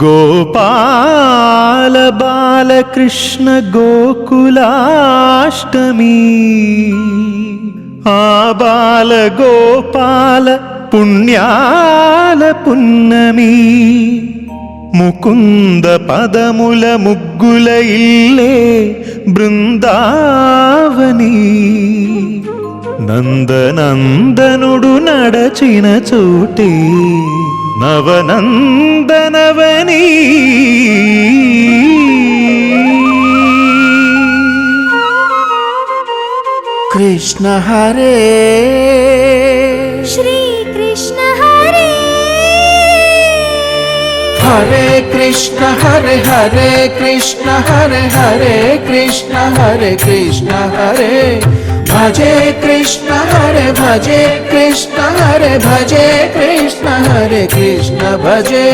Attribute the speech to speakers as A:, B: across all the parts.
A: ഗോപാല ബാലകൃഷ്ണ ഗോകുലാഷ്ടമി. ആ ബാലഗോപാല പുണ്യാല പുന്നമി. മുകുന്ദ പദമുല മുഗ്ഗുലയില്ലേ ബൃന്ദാവനീ. നന്ദനന്ദനുടു നടച്ചിന ചൂട്ടേ. నవనందనవనీ.
B: కృష్ణ హరే.
C: శ్రీ కృష్ణ
B: హరే. హరే కృష్ణ హరే హరే కృష్ణ హరే హరే కృష్ణ హరే కృష్ణ హరే. భజే కృష్ణ హరే భజే కృష్ణ హరే భజే కృష్ణ హరే కృష్ణ భజే.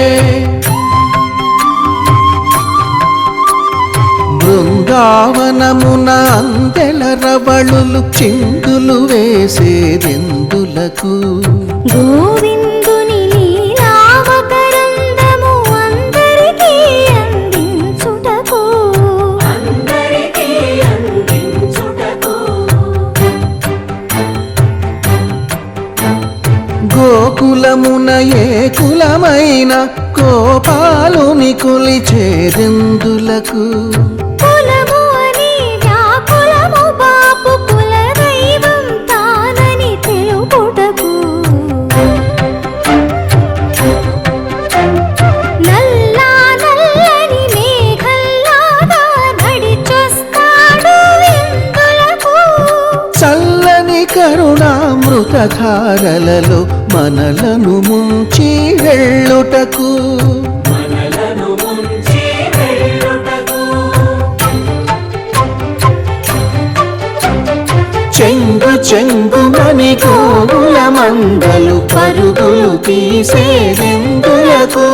B: బృందావనమున అందెల రవళులు చిందులు వేసేదెందులకు
C: నడిచొస్తాడు ఇందులకు
B: చల్లని కరుణామృతధారలలో మనలను ముంచి వెళ్ళుటకు. గోగుల పరుగులు తీసేదెందులకు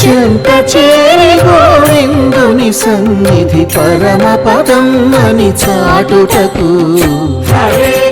B: చెంత చేరి గోవిందుని సన్నిధి పరమ పదం అని చాటుటకు. హరే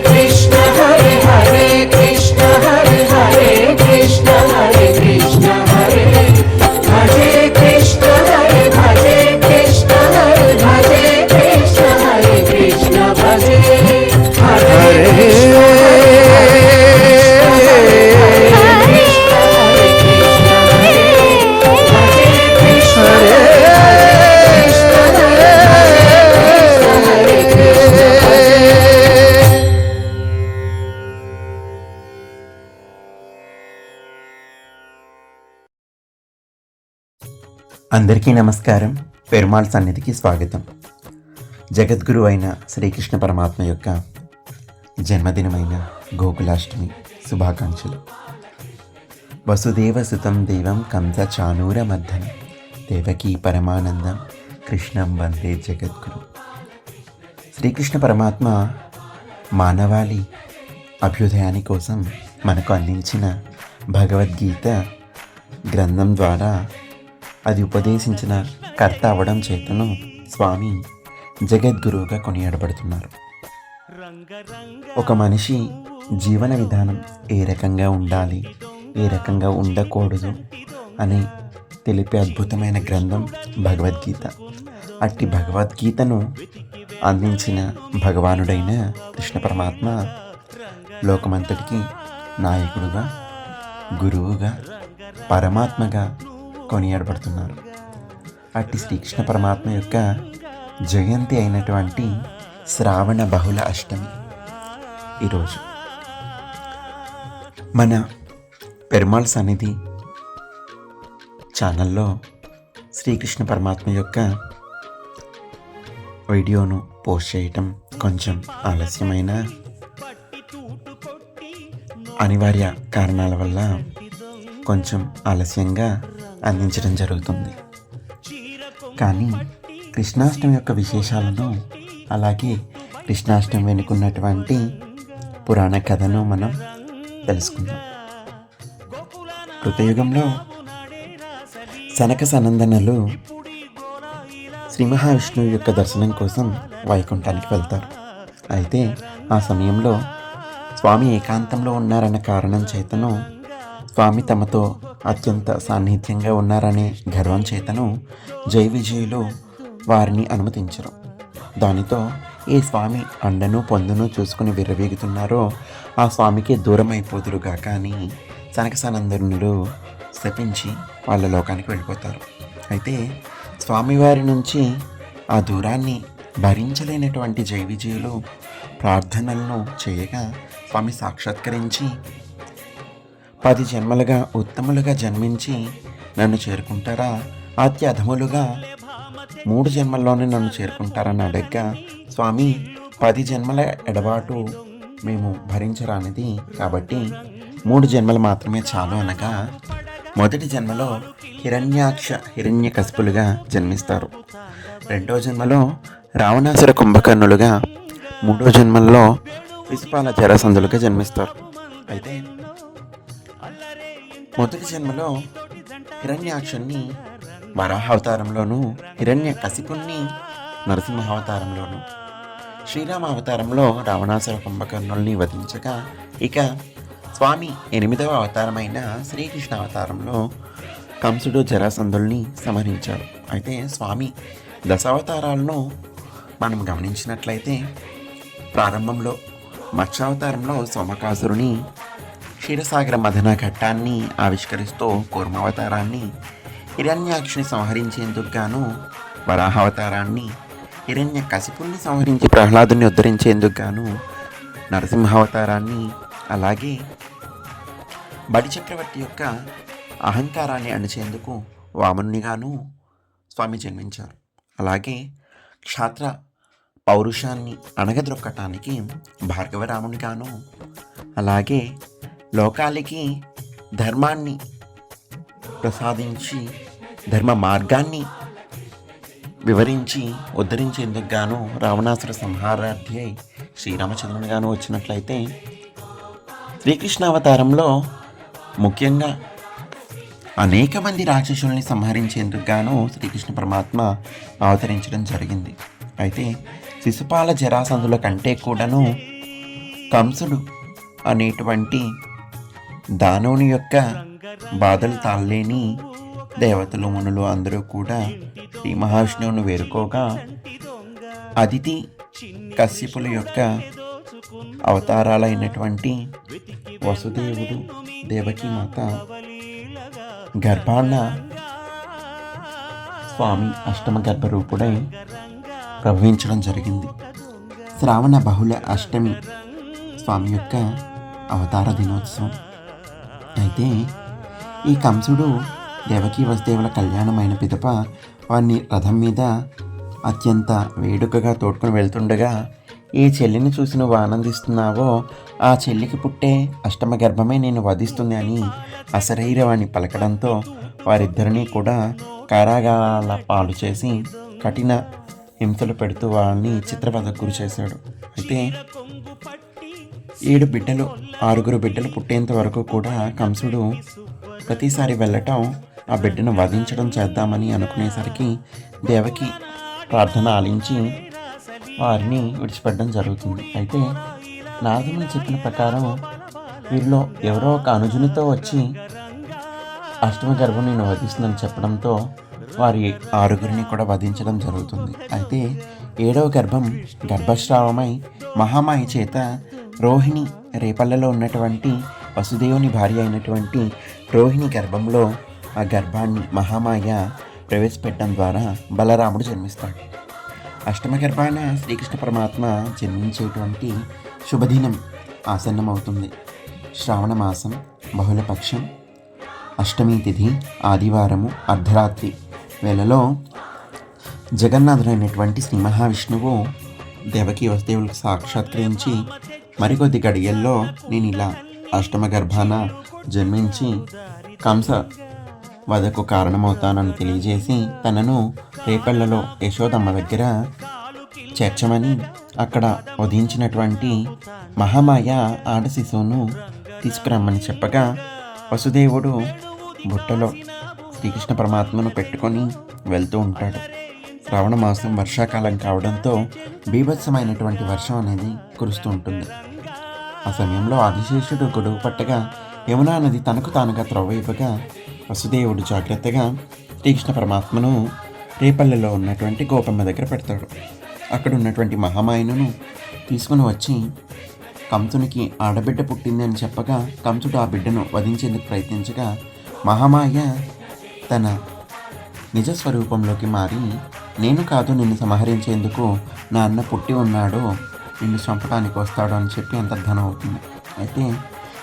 D: అందరికీ నమస్కారం. పెరుమాళ్ సన్నిధికి స్వాగతం. జగద్గురు అయిన శ్రీకృష్ణ పరమాత్మ యొక్క జన్మదినమైన గోకులాష్టమి శుభాకాంక్షలు. వసుదేవ సుతం దేవం కంస చానూర మర్ధనం దేవకీ పరమానందం కృష్ణం వందే జగద్గురు. శ్రీకృష్ణ పరమాత్మ మానవాళి అభ్యుదయాని కోసం మనకు అందించిన భగవద్గీత గ్రంథం ద్వారా అది ఉపదేశించిన కర్త అవ్వడం చేతను స్వామి జగద్గురువుగా కొనియాడబడుతున్నారు. ఒక మనిషి జీవన విధానం ఏ రకంగా ఉండాలి ఏ రకంగా ఉండకూడదు అని తెలిపే అద్భుతమైన గ్రంథం భగవద్గీత. అట్టి భగవద్గీతను అందించిన భగవానుడైన కృష్ణ పరమాత్మ లోకమంతటికి నాయకుడుగా గురువుగా పరమాత్మగా కొనియాడబడుతున్నారు. అట్టి శ్రీకృష్ణ పరమాత్మ యొక్క జయంతి అయినటువంటి శ్రావణ బహుళ అష్టమి ఈరోజు. మన పెరుమాళ్ సన్నిధి ఛానల్లో శ్రీకృష్ణ పరమాత్మ యొక్క వీడియోను పోస్ట్ చేయటం కొంచెం ఆలస్యమైన అనివార్య కారణాల వల్ల కొంచెం ఆలస్యంగా అందించడం జరుగుతుంది. కానీ కృష్ణాష్టమి యొక్క విశేషాలను అలాగే కృష్ణాష్టమి వెనుకున్నటువంటి పురాణ కథను మనం తెలుసుకుందాం. కృతయుగంలో సనక సనందనలు శ్రీ మహావిష్ణువు యొక్క దర్శనం కోసం వైకుంఠానికి వెళ్తారు. అయితే ఆ సమయంలో స్వామి ఏకాంతంలో ఉన్నారన్న కారణం చేతను స్వామి తమతో అత్యంత సాన్నిహిత్యంగా ఉన్నారనే గర్వం చేతను జై విజయులు వారిని అనుమతించరు. దానితో ఏ స్వామి అండను పొందును చూసుకుని విర్రవీగుతున్నారో ఆ స్వామికి దూరం అయిపోదురుగా కానీ సనకసనందనులు శపించి వాళ్ళ లోకానికి వెళ్ళిపోతారు. అయితే స్వామివారి నుంచి ఆ దూరాన్ని భరించలేనటువంటి జై విజయులు ప్రార్థనలను చేయగా స్వామి సాక్షాత్కరించి పది జన్మలుగా ఉత్తములుగా జన్మించి నన్ను చేరుకుంటారా? అత్యధములుగా మూడు జన్మల్లోనే నన్ను చేరుకుంటారని అడగ్గా స్వామి పది జన్మల ఎడబాటు మేము భరించరానిది కాబట్టి మూడు జన్మలు మాత్రమే చాలు అనగా మొదటి జన్మలో హిరణ్యాక్ష హిరణ్య కసుపులుగా జన్మిస్తారు. రెండో జన్మలో రావణాసుర కుంభకర్ణులుగా మూడో జన్మల్లో విసుపాల జరాసంధులుగా జన్మిస్తారు. అయితే మొదటి జన్మలో హిరణ్యాక్షుణ్ణి వరాహావతారంలోను హిరణ్య కసిపుణ్ణి నరసింహావతారంలోను శ్రీరామ అవతారంలో రావణాసుర కుంభకర్ణుల్ని వధించగా ఇక స్వామి ఎనిమిదవ అవతారమైన శ్రీకృష్ణ అవతారంలో కంసుడు జరాసంధుల్ని సంహరించాడు. అయితే స్వామి దశావతారాలను మనం గమనించినట్లయితే ప్రారంభంలో మత్స్యావతారంలో సోమకాసురుని క్షీరసాగర మదన ఘట్టాన్ని ఆవిష్కరిస్తూ కూర్మావతారాన్ని హిరణ్యాక్షిని సంహరించేందుకు గాను వరాహావతారాన్ని హిరణ్య కసిపుణ్ణి సంహరించి ప్రహ్లాదుని ఉద్ధరించేందుకు గాను నరసింహావతారాన్ని అలాగే బడి చక్రవర్తి యొక్క అహంకారాన్ని అణిచేందుకు వామనునిగాను స్వామి జన్మించారు. అలాగే క్షాత్ర పౌరుషాన్ని అణగద్రొక్కటానికి భార్గవరామునిగాను అలాగే లోకాలకి ధర్మాన్ని ప్రసాదించి ధర్మ మార్గాన్ని వివరించి ఉద్ధరించేందుకు గాను రావణాసుర సంహారార్థి అయి శ్రీరామచంద్రుని గాను వచ్చినట్లయితే శ్రీకృష్ణ అవతారంలో ముఖ్యంగా అనేక మంది రాక్షసుల్ని సంహరించేందుకు గాను శ్రీకృష్ణ పరమాత్మ అవతరించడం జరిగింది. అయితే శిశుపాల జరాసంధుల కంటే కూడాను కంసుడు అనేటువంటి దానవుని యొక్క బాధలు తాళలేని దేవతలు మునులు అందరూ కూడా శ్రీ మహావిష్ణువును వేరుకోగా అదితి కశ్యపుల యొక్క అవతారాలైనటువంటి వసుదేవుడు దేవకీ మాత గర్భాన్న స్వామి అష్టమ గర్భరూపుడై ప్రవహించడం జరిగింది. శ్రావణ బహుళ అష్టమి స్వామి యొక్క అవతార దినోత్సవం. అయితే ఈ కంసుడు దేవకీ వసుదేవుల కళ్యాణమైన పిదప వారిని రథం మీద అత్యంత వేడుకగా తోడుకొని వెళ్తుండగా ఈ చెల్లిని చూసి నువ్వు ఆనందిస్తున్నావో? ఆ చెల్లికి పుట్టే అష్టమ గర్భమే నేను వధిస్తుంది అని అశరీరవాణి పలకడంతో వారిద్దరినీ కూడా కారాగారాల పాలు చేసి కఠిన హింసలు పెడుతూ వాళ్ళని చిత్రవధకు గురి చేశాడు. అయితే ఏడు బిడ్డలు ఆరుగురు బిడ్డలు పుట్టేంత వరకు కూడా కంసుడు ప్రతిసారి వెళ్ళటం ఆ బిడ్డను వధించడం చేద్దామని అనుకునేసరికి దేవకి ప్రార్థన ఆలించి వారిని విడిచిపెట్టడం జరుగుతుంది. అయితే నారదుని చెప్పిన ప్రకారం వీరిలో ఎవరో ఒక అనుజునితో వచ్చి అష్టమ గర్భం నేను వధిస్తుందని చెప్పడంతో వారి ఆరుగురిని కూడా వధించడం జరుగుతుంది. అయితే ఏడవ గర్భం గర్భస్రావమై మహామాయి చేత రోహిణి రేపల్లలో ఉన్నటువంటి వసుదేవుని భార్య అయినటువంటి రోహిణి గర్భంలో ఆ గర్భాన్ని మహామాయ ప్రవేశపెట్టడం ద్వారా బలరాముడు జన్మిస్తాడు. అష్టమ గర్భాన శ్రీకృష్ణ పరమాత్మ జన్మించేటువంటి శుభదినం ఆసన్నమవుతుంది. శ్రావణ మాసం బహుళపక్షం అష్టమి తిథి ఆదివారము అర్ధరాత్రి వేళలో జగన్నాథుడైనటువంటి శ్రీ మహావిష్ణువు దేవకి వసుదేవులకు సాక్షాత్కరించి మరికొద్ది గడియల్లో నేను ఇలా అష్టమ గర్భాన జన్మించి కంస వధకు కారణమవుతానని తెలియజేసి తనను రేపళ్ళలో యశోదమ్మ దగ్గర చేర్చమని అక్కడ వధించినటువంటి మహామాయ ఆడ శిశువును తీసుకురమ్మని చెప్పగా వసుదేవుడు బుట్టలో శ్రీకృష్ణ పరమాత్మను పెట్టుకొని వెళ్తూ ఉంటాడు. శ్రావణ మాసం వర్షాకాలం కావడంతో బీభత్సమైనటువంటి వర్షం అనేది కురుస్తూ ఉంటుంది. ఆ సమయంలో ఆదిశేషుడు గొడుగు పట్టగా యమునా నది తనకు తానుగా త్రవ్వ ఇవ్వగా వసుదేవుడు జాగ్రత్తగా శ్రీకృష్ణ పరమాత్మను రేపల్లెలో ఉన్నటువంటి గోపమ్మ దగ్గర పెడతాడు. అక్కడ ఉన్నటువంటి మహామాయను తీసుకుని వచ్చి కంసునికి ఆడబిడ్డ పుట్టింది అని చెప్పగా కంసుడు ఆ బిడ్డను వధించేందుకు ప్రయత్నించగా మహామాయ తన నిజ స్వరూపంలోకి మారి నేను కాదు నిన్ను సంహరించేందుకు నా అన్న పుట్టి ఉన్నాడు. నిన్ను చంపడానికి వస్తాడు అని చెప్పి అంతర్ధానం అవుతుంది. అయితే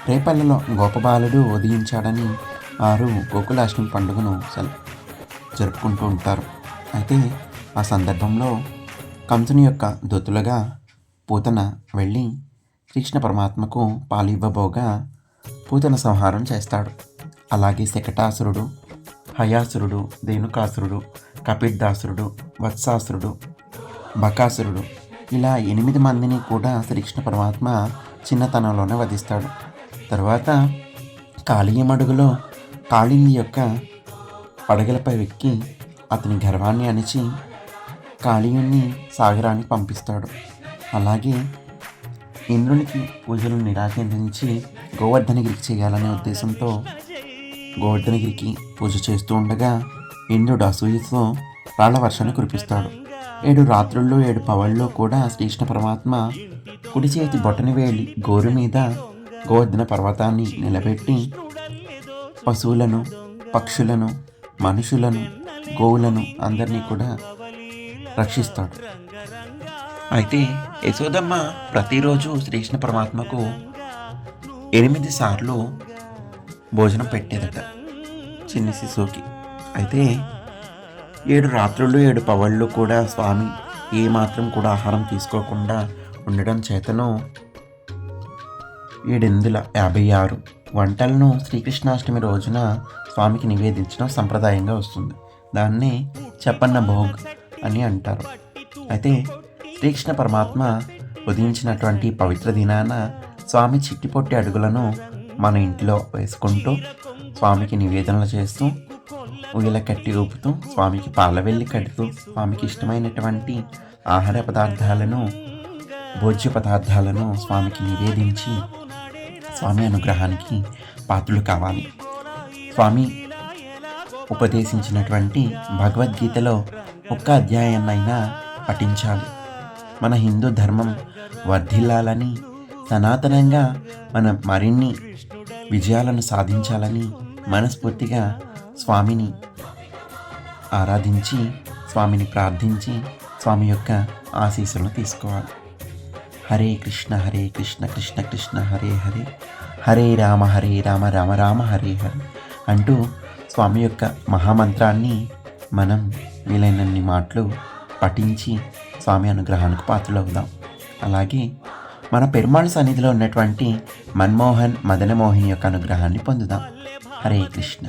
D: రేపల్లెలో గోపబాలుడు ఉదయించాడని వారు గోకులాష్టమి పండుగను జరుపుకుంటూ ఉంటారు. అయితే ఆ సందర్భంలో కంసుని యొక్క దొత్తులుగా పూతన వెళ్ళి కృష్ణ పరమాత్మకు పాలు ఇవ్వబోగా పూతన సంహారం చేస్తాడు. అలాగే శకటాసురుడు హయాసురుడు ధేనుకాసురుడు కపిర్దాసురుడు వత్సాసురుడు బకాసురుడు ఇలా ఎనిమిది మందిని కూడా శ్రీకృష్ణ పరమాత్మ చిన్నతనంలోనే వధిస్తాడు. తర్వాత కాళీయమడుగులో కాళింది యొక్క పడగలపై ఎక్కి అతని గర్వాన్ని అణిచి కాళీయుణ్ణి సాగరానికి పంపిస్తాడు. అలాగే ఇంద్రునికి పూజలు నిరాకరించి గోవర్ధనగిరికి చేయాలనే ఉద్దేశంతో గోవర్ధనగిరికి పూజ చేస్తూ ఉండగా ఇంద్రుడు అసూయతో రాళ్ళ వర్షాన్ని కురిపిస్తాడు. ఏడు రాత్రుల్లో ఏడు పవళ్ళలో కూడా శ్రీకృష్ణ పరమాత్మ కుడి చేతి బొటని వేలి గోరు మీద గోవర్ధన పర్వతాన్ని నిలబెట్టి పశువులను పక్షులను మనుషులను గోవులను అందరినీ కూడా రక్షిస్తాడు. అయితే యశోదమ్మ ప్రతిరోజు శ్రీకృష్ణ పరమాత్మకు ఎనిమిది సార్లు భోజనం పెట్టేదట చిన్న శిశువుకి. అయితే ఏడు రాత్రులు ఏడు పవళ్ళు కూడా స్వామి ఏ మాత్రం కూడా ఆహారం తీసుకోకుండా ఉండడం చేతను ఏడెనిమిదిల యాభై ఆరు వంటలను శ్రీకృష్ణాష్టమి రోజున స్వామికి నివేదించడం సంప్రదాయంగా వస్తుంది. దాన్ని చెప్పన్న భోగ్ అని అంటారు. అయితే శ్రీకృష్ణ పరమాత్మ ఉదయించినటువంటి పవిత్ర దినాన స్వామి చిట్టిపొట్టి అడుగులను మన ఇంటిలో వేసుకుంటూ స్వామికి నివేదనలు చేస్తూ ఉయ్యల కట్టి ఊపుతూ స్వామికి పాలవెల్లి కడుతూ స్వామికి ఇష్టమైనటువంటి ఆహార పదార్థాలను భోజ్య పదార్థాలను స్వామికి నివేదించి స్వామి అనుగ్రహానికి పాత్రలు కావాలి. స్వామి ఉపదేశించినటువంటి భగవద్గీతలో ఒక్క అధ్యాయాన్నైనా పఠించాలి. మన హిందూ ధర్మం వర్ధిల్లాలని సనాతనంగా మనం మరిన్ని విజయాలను సాధించాలని మనస్ఫూర్తిగా స్వామిని ఆరాధించి స్వామిని ప్రార్థించి స్వామి యొక్క ఆశీస్సులను తీసుకోవాలి. హరే కృష్ణ హరే కృష్ణ కృష్ణ కృష్ణ హరే హరే హరే రామ హరే రామ రామ రామ హరే హరే అంటూ స్వామి యొక్క మహామంత్రాన్ని మనం వీలైనన్ని మాటలు పఠించి స్వామి అనుగ్రహానికి పాత్రలవుదాం. అలాగే మన పెరుమాళ్ సన్నిధిలో ఉన్నటువంటి మన్మోహన్ మదనమోహిని యొక్క అనుగ్రహాన్ని పొందుదాం. హరే కృష్ణ.